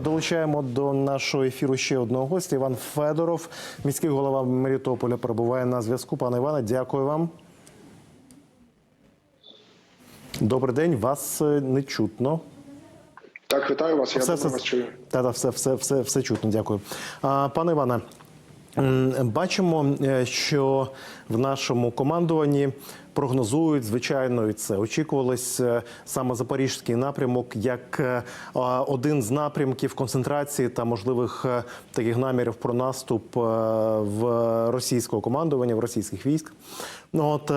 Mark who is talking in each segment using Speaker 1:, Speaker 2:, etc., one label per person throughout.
Speaker 1: Долучаємо до нашого ефіру ще одного гостя. Іван Федоров, міський голова Мелітополя, перебуває на зв'язку. Пане Іване, дякую вам. Добрий день, вас е, не чутно.
Speaker 2: Так, вітаю вас. Я
Speaker 1: Все, все,
Speaker 2: вас чую.
Speaker 1: та, та, все, все, все, все чутно, дякую. А, пане Іване, бачимо, е, що в нашому командуванні прогнозують, звичайно, і це очікувалось е, саме запорізький напрямок як е, один з напрямків концентрації та можливих е, таких намірів про наступ в російського командування, в російських військ. Ну от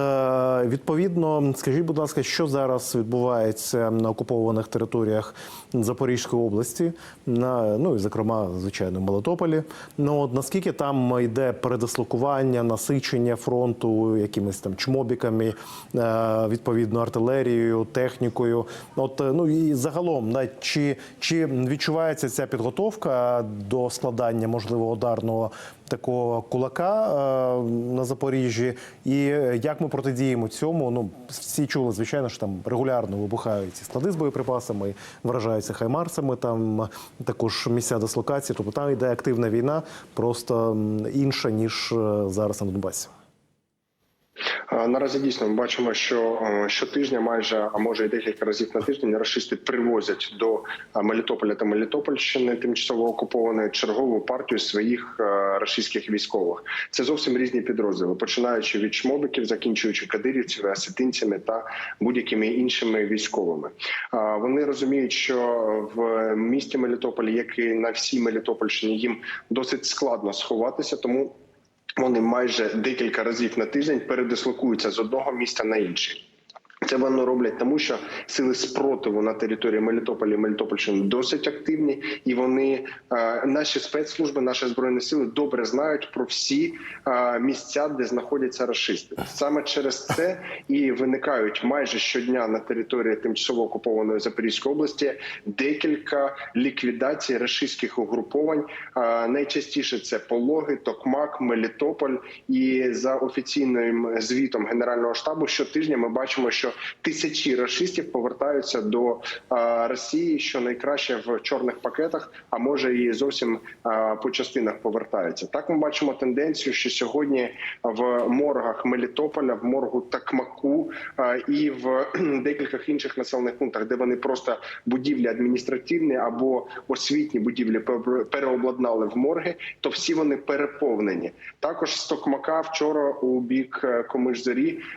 Speaker 1: відповідно, скажіть, будь ласка, що зараз відбувається на окупованих територіях Запорізької області, на ну і зокрема, звичайно, Мелитополі. Ну от наскільки там йде передислокування, насичення фронту якимись там чмобіками, е, відповідно артилерією, технікою? От е, ну і загалом, да, чи, чи відчувається ця підготовка до складання можливо ударного такого кулака е, на Запоріжжі, і як ми протидіємо цьому? Ну всі чули, звичайно, що там регулярно вибухають ці склади з боєприпасами, вражаються хаймарсами. Там також місця дислокації. Тобто там йде активна війна, просто інша ніж зараз на Донбасі.
Speaker 2: А, Наразі дійсно ми бачимо, що е, щотижня, майже а може і декілька разів на тиждень, рашисти привозять до е, Мелітополя та Мелітопольщини тимчасово окупованої чергову партію своїх е, російських військових. Це зовсім різні підрозділи, починаючи від шмобиків, закінчуючи кадирівцями, осетинцями та будь-якими іншими військовими. Вони розуміють, що в місті Мелітополі, як і на всій Мелітопольщині, їм досить складно сховатися, тому. Вони майже декілька разів на тиждень передислокуються з одного місця на інший. Це вони роблять тому, що сили спротиву на території Мелітополя і Мелітопольщини досить активні, і вони е, наші спецслужби, наші збройні сили добре знають про всі е, місця, де знаходяться рашисти. Саме через це і виникають майже щодня на території тимчасово окупованої Запорізької області декілька ліквідацій рашистських угруповань. Е, найчастіше це Пологи, Токмак, Мелітополь. І за офіційним звітом Генерального штабу щотижня ми бачимо, що тисячі рашистів повертаються до Росії, що найкраще в чорних пакетах, а може і зовсім по частинах повертаються. Так ми бачимо тенденцію, що сьогодні в моргах Мелітополя, в моргу Такмаку і в декількох інших населених пунктах, де вони просто будівлі адміністративні або освітні будівлі пере- переобладнали в морги, то всі вони переповнені. Також з Токмака вчора у бік е,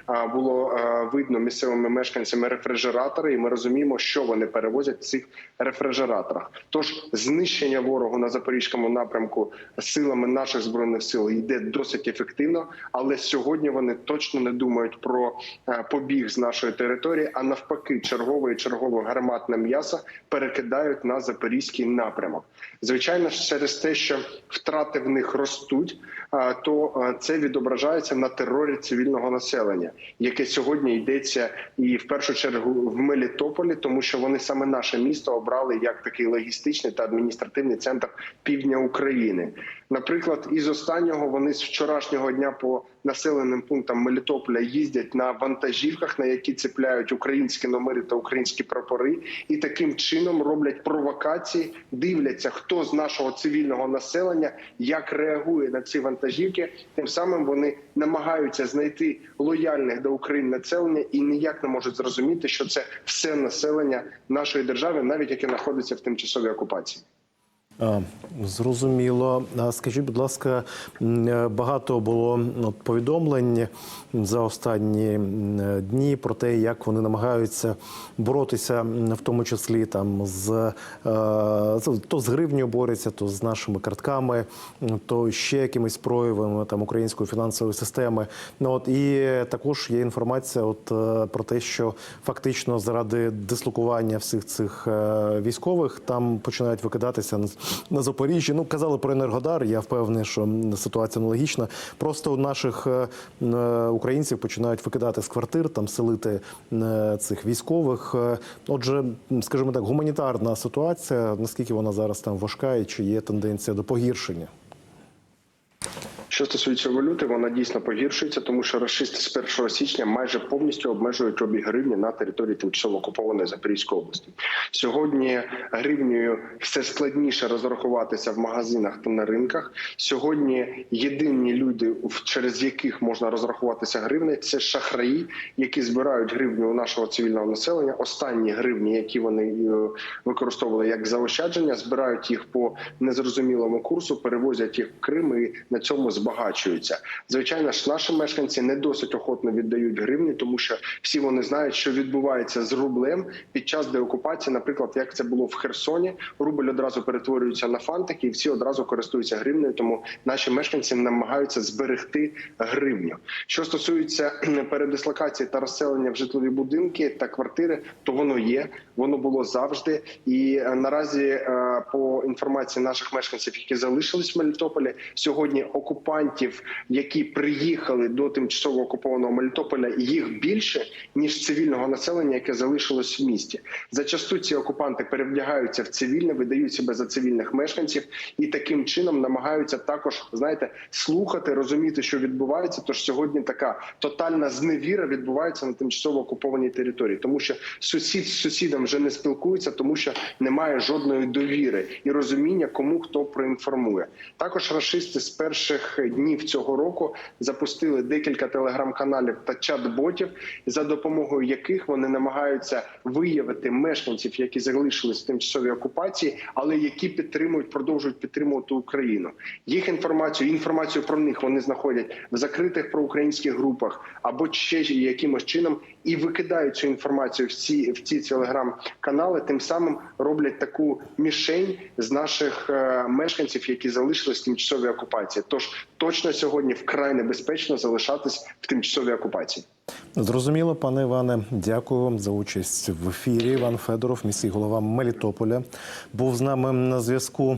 Speaker 2: а, було е, видно місцевими мешканцями рефрижератори, і ми розуміємо, що вони перевозять в цих рефрижераторах. Тож знищення ворогу на запорізькому напрямку силами наших збройних сил йде досить ефективно, але сьогодні вони точно не думають про е, побіг з нашої території, а навпаки, чергове і чергове гарматне м'ясо перекидають на запорізький напрямок. Звичайно через те, що втрати в них ростуть, то це відображається на терорі цивільного населення, яке сьогодні йдеться і в першу чергу в Мелітополі, тому що вони саме наше місто обрали як такий логістичний та адміністративний центр півдня України. Наприклад, із останнього вони з вчорашнього дня по населеним пунктам Мелітополя їздять на вантажівках, на які цепляють українські номери та українські прапори, і таким чином роблять провокації, дивляться, хто з нашого цивільного населення як реагує на ці вантажівки. Тим самим вони намагаються знайти лояльних до України населення і ніяк не можуть зрозуміти, що це все населення нашої держави, навіть яке знаходиться в тимчасовій окупації.
Speaker 1: А, Зрозуміло. Скажіть, будь ласка, е, багато було ну, повідомлень за останні е, дні про те, як вони намагаються боротися, в тому числі там з е, то з гривнею борються, то з нашими картками, то ще якимись проявами там української фінансової системи. Ну от і також є інформація, от е, про те, що фактично заради дислокування всіх цих е, військових там починають викидатися на, Запоріжжі. Ну казали про енергодар. Я впевнений, що ситуація аналогічна. Просто у наших е, е, українців починають викидати з квартир, там селити е, цих військових. Отже, скажімо так, гуманітарна ситуація. Наскільки вона зараз там важка і чи є тенденція до погіршення?
Speaker 2: Що стосується валюти, вона дійсно погіршується, тому що рашисти з 1 січня майже повністю обмежують обіг гривні на території тимчасово окупованої Запорізької області. Сьогодні гривнею все складніше розрахуватися в магазинах та на ринках. Сьогодні єдині люди, через яких можна розрахуватися гривнею, це шахраї, які збирають гривню у нашого цивільного населення. Останні гривні, які вони е, використовували як заощадження, збирають їх по незрозумілому курсу, перевозять їх в Крим і на цьому збагачуються. Звичайно ж, наші мешканці не досить охотно віддають гривні, тому що всі вони знають, що відбувається з рублем під час деокупації. Наприклад, як це було в Херсоні, рубль одразу перетворюється на фантики, і всі одразу користуються гривнею. Тому наші мешканці намагаються зберегти гривню. Що стосується передислокації та розселення в житлові будинки та квартири, то воно є, воно було завжди. І е, наразі, е, по інформації наших мешканців, які залишились в Мелітополі, сьогодні окупантів, які приїхали до тимчасово окупованого Мелітополя, їх більше ніж цивільного населення, яке залишилось в місті. Зачасту ці окупанти перевдягаються в цивільне, видають себе за цивільних мешканців і таким чином намагаються також знаєте слухати, розуміти, що відбувається. Тож сьогодні така тотальна зневіра відбувається на тимчасово окупованій території, тому що сусід з сусідом вже не спілкується, тому що немає жодної довіри і розуміння, кому хто проінформує. Також рашисти з перших днів цього року запустили декілька телеграм-каналів та чат-ботів, за допомогою яких вони намагаються виявити мешканців, які залишились в тимчасовій окупації, але які підтримують, продовжують підтримувати Україну. Їх інформацію, інформацію про них вони знаходять в закритих проукраїнських групах або ще якимось чином і викидають цю інформацію в ці в ці телеграм-канали. Тим самим роблять таку мішень з наших е, мешканців, які залишились в тимчасовій окупації. Тож точно сьогодні вкрай небезпечно залишатись в тимчасовій окупації.
Speaker 1: Зрозуміло, пане Іване, дякую вам за участь в ефірі. Іван Федоров, міський голова Мелітополя, був з нами на зв'язку.